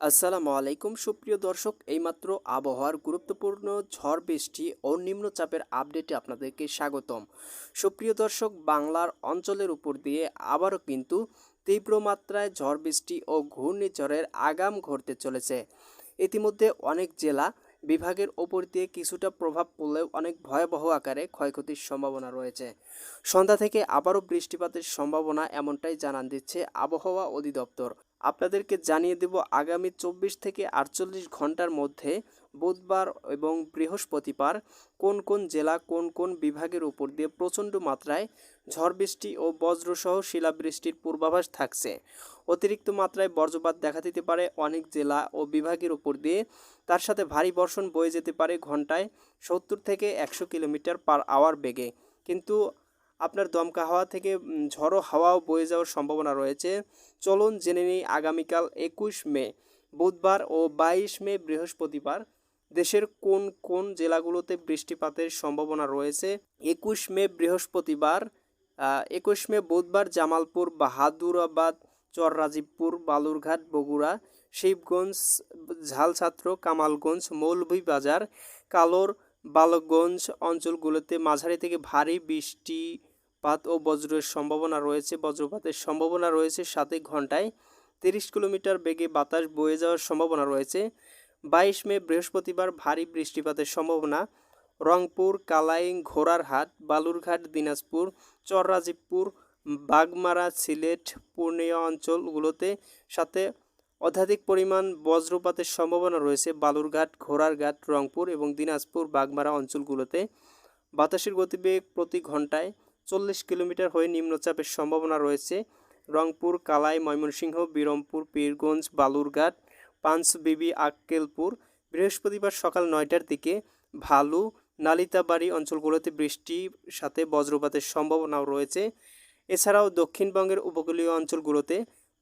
আসসালামু আলাইকুম, সুপ্রিয় দর্শক। এইমাত্র আবহাওয়ার গুরুত্বপূর্ণ ঝড় বৃষ্টি ও নিম্নচাপের আপডেটে আপনাদেরকে স্বাগতম। সুপ্রিয় দর্শক, বাংলার অঞ্চলের উপর দিয়ে আবারও কিন্তু তীব্র মাত্রায় ঝড় বৃষ্টি ও ঘূর্ণিঝড়ের আগাম ঘটতে চলেছে। ইতিমধ্যে অনেক জেলা বিভাগের ওপর দিয়ে কিছুটা প্রভাব পড়লেও অনেক ভয়াবহ আকারে ক্ষয়ক্ষতির সম্ভাবনা রয়েছে। সন্ধ্যা থেকে আবারও বৃষ্টিপাতের সম্ভাবনা এমনটাই জানান দিচ্ছে আবহাওয়া অধিদপ্তর। আপনাদেরকে জানিয়ে দেব আগামী চব্বিশ থেকে আটচল্লিশ ঘণ্টার মধ্যে বুধবার এবং বৃহস্পতিবার কোন কোন জেলা কোন কোন বিভাগের উপর দিয়ে প্রচণ্ড মাত্রায় ঝড় বৃষ্টি ও বজ্রসহ শিলাবৃষ্টির পূর্বাভাস থাকছে। অতিরিক্ত মাত্রায় বজ্রপাত দেখা দিতে পারে অনেক জেলা ও বিভাগের উপর দিয়ে। তার সাথে ভারী বর্ষণ বয়ে যেতে পারে ঘন্টায় সত্তর থেকে একশো কিলোমিটার পার আওয়ার বেগে। কিন্তু আপনার দমকা হাওয়া থেকে ঝড়ো হাওয়াও বয়ে যাওয়ার সম্ভাবনা রয়েছে। চলুন জেনে নিই আগামীকাল একুশ মে, বুধবার ও বাইশ মে বৃহস্পতিবার দেশের কোন কোন জেলাগুলোতে বৃষ্টিপাতের সম্ভাবনা রয়েছে? একুশ মে বৃহস্পতিবার একুশ মে বুধবার জামালপুর, বাহাদুরাবাদ, চররাজীবপুর, বালুরঘাট, বগুড়া, শিবগঞ্জ, ঝালছাত্র, কামালগঞ্জ, মৌলভীবাজার, কালোর, বালগঞ্জ অঞ্চলগুলোতে মাঝারি থেকে ভারী বৃষ্টিপাত ও বজ্রের সম্ভাবনা রয়েছে। বজ্রপাতের সম্ভাবনা রয়েছে সাথে ঘন্টায় তিরিশ কিলোমিটার বেগে বাতাস বয়ে যাওয়ার সম্ভাবনা রয়েছে। বাইশ মে বৃহস্পতিবার ভারী বৃষ্টিপাতের সম্ভাবনা। রংপুর, কালাইং, ঘোড়ারহাট, বালুরঘাট, দিনাজপুর, চররাজীবপুর, বাগমারা, সিলেট, পূর্ণিয়া অঞ্চলগুলোতে সাথে অত্যাধিক পরিমাণ বজ্রপাতের সম্ভাবনা রয়েছে। বালুরঘাট, ঘোড়ারঘাট, রংপুর এবং দিনাজপুর, বাগমারা অঞ্চলগুলোতে বাতাসের গতিবেগ প্রতি ঘন্টায় চল্লিশ কিলোমিটার হয়ে নিম্নচাপের সম্ভাবনা রয়েছে। রংপুর, কালাই, ময়মনসিংহ, বিরমপুর, পীরগঞ্জ, বালুরঘাট পাঁচবিবি আক্কেলপুর। বৃহস্পতিবার সকাল নয়টার দিকে ভালু, নালিতাবাড়ি অঞ্চলগুলোতে বৃষ্টির সাথে বজ্রপাতের সম্ভাবনাও রয়েছে। এছাড়াও দক্ষিণবঙ্গের উপকূলীয় অঞ্চলগুলোতে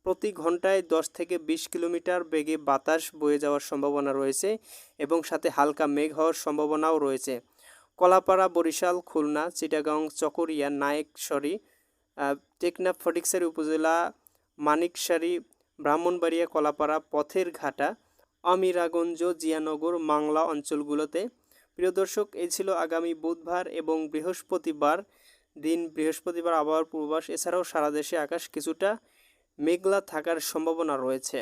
প্রতি ঘন্টায় দশ থেকে বিশ কিলোমিটার বেগে বাতাস বয়ে যাওয়ার সম্ভাবনা রয়েছে এবং সাথে হালকা মেঘ হওয়ার সম্ভাবনাও রয়েছে। কলাপাড়া, বরিশাল, খুলনা, চিটাগাং, চকরিয়া নায়েকসরি টেকনাফ ফটিকসারি উপজেলা মানিকসারি ব্রাহ্মণবাড়িয়া, কলাপাড়া পথের ঘাটা অমিরাগঞ্জ, জিয়ানগর, মাংলা অঞ্চলগুলোতে। প্রিয় দর্শক, এই ছিল আগামী বুধবার এবং বৃহস্পতিবার দিন। বৃহস্পতিবার আবহাওয়ার পূর্বাভাস, এছাড়াও সারা দেশে আকাশ কিছুটা মেঘলা থাকার সম্ভাবনা রয়েছে।